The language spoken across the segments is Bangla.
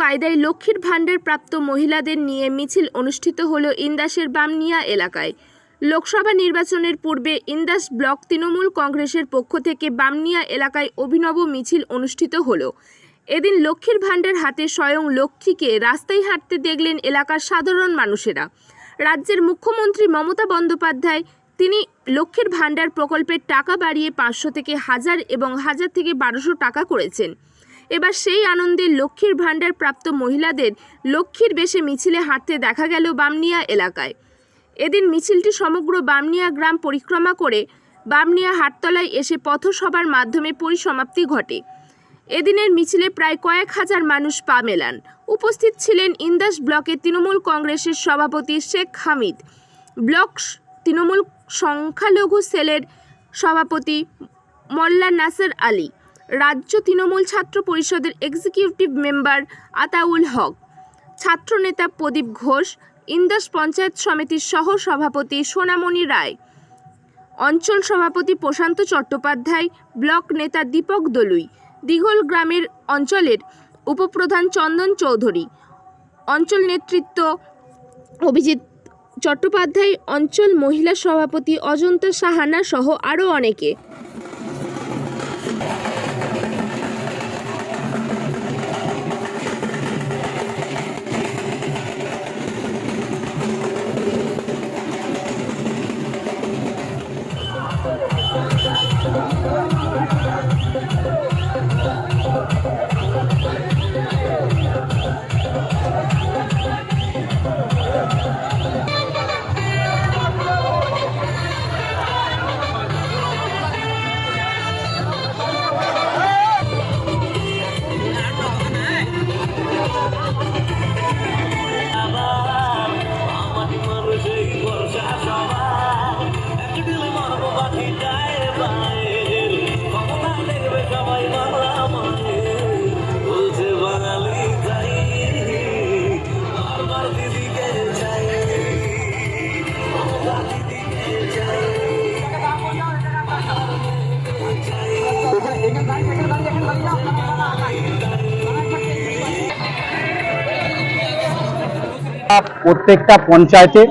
কায়দায় লক্ষ্মীর ভাণ্ডার প্রাপ্ত মহিলাদের নিয়ে মিছিল অনুষ্ঠিত হল ইন্দাসের বামনিয়া এলাকায়। লোকসভা নির্বাচনের পূর্বে ইন্দাস ব্লক তৃণমূল কংগ্রেসের পক্ষ থেকে বামনিয়া এলাকায় অভিনব মিছিল অনুষ্ঠিত হল। এদিন লক্ষ্মীর ভাণ্ডার হাতে স্বয়ং লক্ষ্মীকে রাস্তায় হাঁটতে দেখলেন এলাকার সাধারণ মানুষেরা। রাজ্যের মুখ্যমন্ত্রী মমতা বন্দ্যোপাধ্যায়, তিনি লক্ষ্মীর ভাণ্ডার প্রকল্পের টাকা বাড়িয়ে পাঁচশো থেকে হাজার এবং হাজার থেকে বারোশো টাকা করেছেন। এবার সেই আনন্দে লক্ষ্মীর ভাণ্ডার প্রাপ্ত মহিলাদের লক্ষ্মীর বেশে মিছিলে হাঁটতে দেখা গেল বামনিয়া এলাকায়। এদিন মিছিলটি সমগ্র বামনিয়া গ্রাম পরিক্রমা করে বামনিয়া হাটতলায় এসে পথসভার মাধ্যমে পরিসমাপ্তি ঘটে। এদিনের মিছিলে প্রায় কয়েক হাজার মানুষ পা মেলান। উপস্থিত ছিলেন ইন্দাস ব্লকের তৃণমূল কংগ্রেসের সভাপতি শেখ হামিদ। ব্লক তৃণমূল সংখ্যালঘু সেলের সভাপতি মোল্লা নাসের আলী। রাজ্য তৃণমূল ছাত্র পরিষদের এক্সিকিউটিভ মেম্বার আতাউল হক, ছাত্রনেতা প্রদীপ ঘোষ, ইন্দাস পঞ্চায়েত সমিতির সহ সভাপতি সোনামণি রায়, অঞ্চল সভাপতি প্রশান্ত চট্টোপাধ্যায়, ব্লক নেতা দীপক দলুই, দিঘল গ্রামের অঞ্চলের উপপ্রধান চন্দন চৌধুরী, অঞ্চল নেতৃত্ব অভিজিৎ চট্টোপাধ্যায়, অঞ্চল মহিলা সভাপতি অজন্তা সাহানা সহ আরও অনেকে। প্রত্যেকটা পঞ্চায়েতে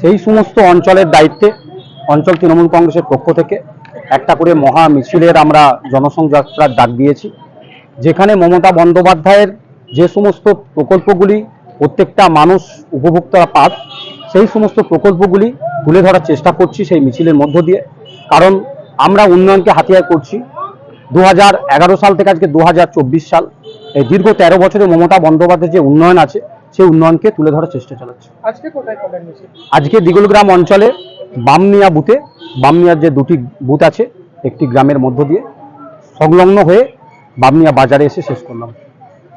সেই সমস্ত অঞ্চলের দায়িত্বে, অঞ্চল তৃণমূল কংগ্রেসের পক্ষ থেকে একটা করে মহা মিছিলের আমরা জনসংযাত্রার ডাক দিয়েছি। যেখানে মমতা বন্দ্যোপাধ্যায়ের যে সমস্ত প্রকল্পগুলি প্রত্যেকটা মানুষ উপভোক্তারা পাক সেই সমস্ত প্রকল্পগুলি তুলে ধরার চেষ্টা করছি সেই মিছিলের মধ্য দিয়ে। কারণ আমরা উন্নয়নকে হাতিয়ার করছি। দু হাজার এগারো সাল থেকে আজকে দু হাজার চব্বিশ সাল এই দীর্ঘ তেরো বছরে মমতা বন্দ্যোপাধ্যায়ের যে উন্নয়ন আছে সেই উন্নয়নকে তুলে ধরার চেষ্টা চালাচ্ছে। আজকে দিগুলগ্রাম অঞ্চলে বামনিয়া বুথে বামনিয়ার যে দুটি বুথ আছে একটি গ্রামের মধ্য দিয়ে সংলগ্ন হয়ে বামনিয়া বাজারে এসে শেষ করলাম।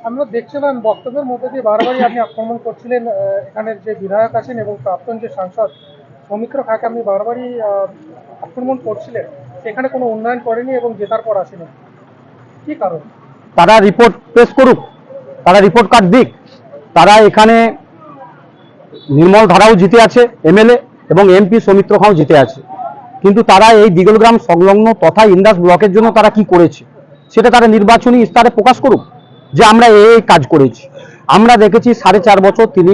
আমরা দেখছিলাম, বক্তব্যের মধ্যে দিয়ে বারবারই আপনি আক্রমণ করছিলেন এখানের যে বিধায়ক আছেন এবং প্রাক্তন যে সাংসদ সৌমিত্র খাকে আপনি বারবারই আক্রমণ করছিলেন। সেখানে কোনো উন্নয়ন করেনি এবং জেতার পর আসেনি। কি কারণ? তারা রিপোর্ট পেশ করুক, তারা রিপোর্ট কার্ড দিক। তারা এখানে নির্মল ধারাও জিতে আছে এমএলএ এবং এমপি সৌমিত্র খাঁও জিতে আছে। কিন্তু তারা এই দিগলগ্রাম সংলগ্ন তথা ইন্দাস ব্লকের জন্য তারা কি করেছে, সেটা তারা নির্বাচনী ইস্তারে প্রকাশ করুক। যে আমরা এই কাজ করেছি। আমরা দেখেছি সাড়ে চার বছর তিনি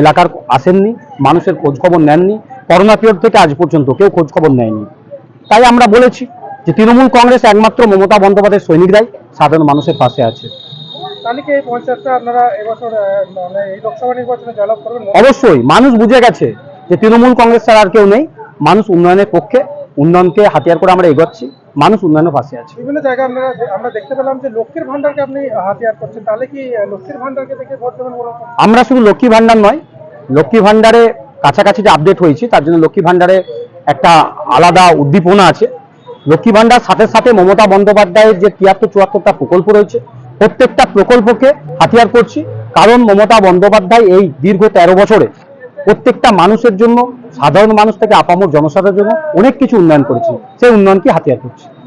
এলাকার আসেননি মানুষের খোঁজ খবর নেননি করোনা পিরিয়ড থেকে আজ পর্যন্ত কেউ খোঁজ খবর নেয়নি। তাই আমরা বলেছি যে তৃণমূল কংগ্রেস একমাত্র মমতা বন্দ্যোপাধ্যায়ের সৈনিকরাই সাধারণ মানুষের পাশে আছে। মানে অবশ্যই মানুষ বুঝে গেছে যে তৃণমূল কংগ্রেস ছাড়া আর কেউ নেই। মানুষ উন্নয়নের পক্ষে উন্নয়নকে হাতিয়ার করে আমরা এগোচ্ছি। মানুষ উন্নয়নের পাশে আছে। বিভিন্ন জায়গায় আমরা আমরা দেখতে পেলাম যে লক্ষ্মীর ভান্ডারকে আপনি হাতিয়ার করছেন। তাহলে কি লক্ষ্মীর ভান্ডারকে দেখে ভোট দেবেন আমরা শুধু লক্ষ্মী ভান্ডার নয় লক্ষ্মী ভান্ডারে কাছাকাছি যে আপডেট হয়েছি তার জন্য লক্ষ্মী ভান্ডারে একটা আলাদা উদ্দীপনা আছে। লক্ষ্মী ভান্ডার সাথে সাথে মমতা বন্দ্যোপাধ্যায়ের যে তিয়াত্তর চুয়াত্তরটা প্রকল্প রয়েছে প্রত্যেকটা প্রকল্পকে হাতিয়ার করছি। কারণ মমতা বন্দ্যোপাধ্যায় এই দীর্ঘ তেরো বছরে প্রত্যেকটা মানুষের জন্য, সাধারণ মানুষ থেকে আপামর জনসাধারণের জন্য অনেক কিছু উন্নয়ন করেছি। সেই উন্নয়নকে হাতিয়ার করছি।